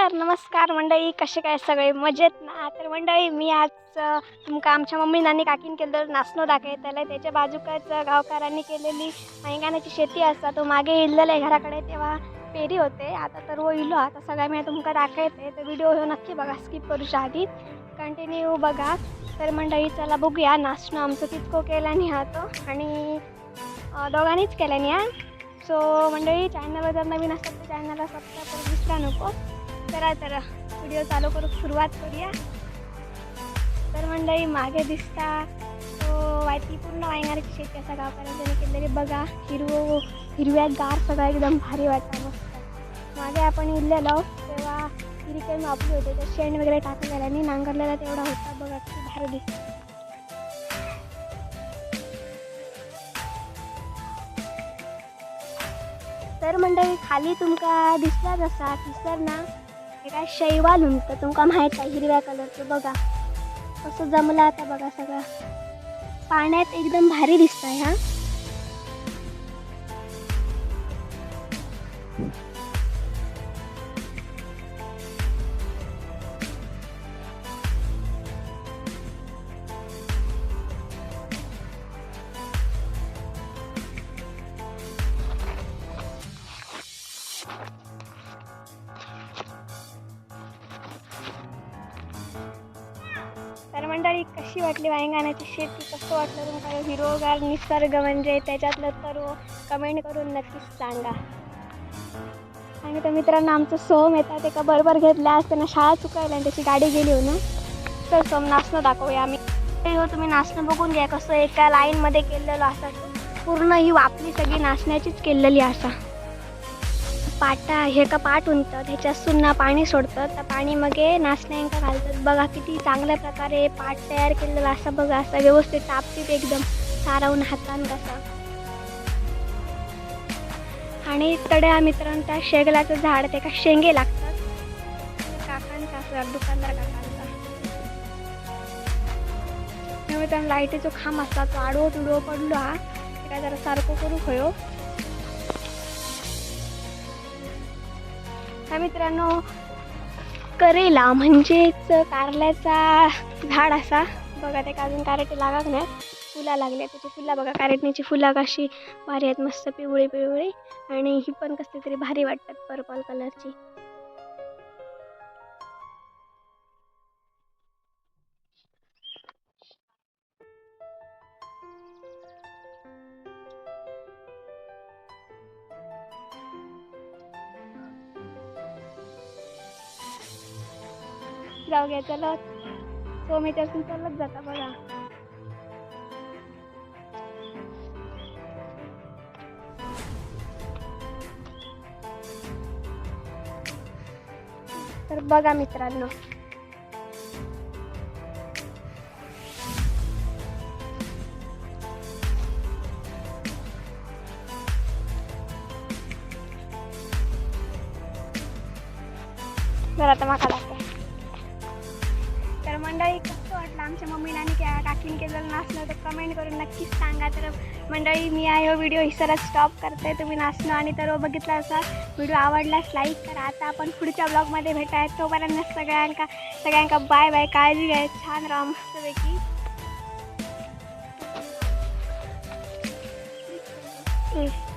नमस्कार नमस्कार मंडळी कसे काय सगळे? मजेत ना? तर मंडळी मी आज तुमका आमच्या मम्मी नानी काकीन केलं नाचणं दाखयतलं. त्याच्या बाजूकच गावकारांनी केलेली मैंगाण्याची शेती असता तो मागे इल्लेलं आहे घराकडे तेव्हा पेरी होते. आता तर वो इलो आता सगळ्या मी तुमका दाखवते तर व्हिडिओ हो नक्की बघा स्किप करूच्या आधी. कंटिन्यू बघा. तर मंडळी चला बघूया. नाचणं आमचं तितकं केल्याने हा तो. आणि दोघांनीच केल्याने नाही सो मंडळी चॅनलवर जर नवीन असतात तर चॅनलला सबस्क्राईब करू. विसरा नको. चला तर व्हिडिओ चालू करू. सुरुवात करूया. तर मंडळी मागे दिसता तो वायती पूर्ण वायंगार शेती असा गावकऱ्यांनी केलेली बघा हिरवं हिरव्या गार सगळं एकदम भारी वाटतं मस्त. मागे आपण इल्लेलो तेव्हा हिरी काही वापरली होते. तर शेण वगैरे टाकलेलं आणि नांगरलेला तेवढा होता. बघा किती भारी दिसतं तर मंडळी खाली तुमका दिसला जसा दिसणार ना? एका काय वालून तर तुमका माहीत आहे हिरव्या कलरचं बघा. कसं जमला आता बघा सगळं. पाण्यात एकदम भारी दिसत आहे हा. तर मंडळी कशी वाटली वायंगाण्याची शेती कसं वाटलं तुमका हिरोगार निसर्ग म्हणजे त्याच्यातलं तर हो, कमेंट करून नक्कीच सांगा. आणि तर मित्रांनो आमचं सोम येतात एका बरोबर घेतल्या आज त्यांना शाळा चुकायला आणि त्याची गाडी गेली हो ना? तर सोम नाचणं दाखवूया आम्ही. ते हो तुम्ही नाचणं बघून घ्या कसं एका लाईनमध्ये केलेलं असं पूर्ण ही वापली सगळी नाचण्याचीच केलेली असा. पाटा हे का पाट उंटत ह्याच्यात सुन्ना पाणी सोडतं त्या पाणी मगे नाचण्यांका घालतात. बघा किती चांगल्या प्रकारे पाट तयार केलेला असा बघा असा व्यवस्थित टापटीप एकदम सारवून हातान कसा. आणि तड्या मित्रांनो त्या शेगलाचं झाड ते का शेंगे लागतात. काकांचा असं दुकानदार काकांचा. त्यामुळे लाईटीचो खांब असता तो आडवो तुडवो पडलो हा. काय जरा सारखं करू खयो हा मित्रांनो. करेला म्हणजेच कारल्याचा झाड असा. बघा ते अजून कारटे लागाक नाही. फुला लागले त्याची फुला बघा कारटण्याची फुलं कशी भारी आहेत मस्त पिवळी पिवळी आणि ही पण कसली तरी भारी वाटतात पर्पल कलरची जाऊ घ्या चलत. सो मी त्यातून चालत जाता बघा. तर बघा मित्रांनो. बरं आता माका लागते मंडळी कसं वाटलं आमच्या मम्मीने आणि काकीने केलेलं नाचणं तर कमेंट करून नक्कीच सांगा. तर मंडळी मी हा व्हिडिओ इसरच स्टॉप करते. तुम्ही नाचणं आणि तर बघितला असा व्हिडिओ आवडलास लाईक करा. आता आपण पुढच्या ब्लॉगमध्ये भेटायत. तोपर्यंत सगळ्यांका सगळ्यांका बाय बाय काळजी घ्या. छान राहा मस्तपैकी. हम्म.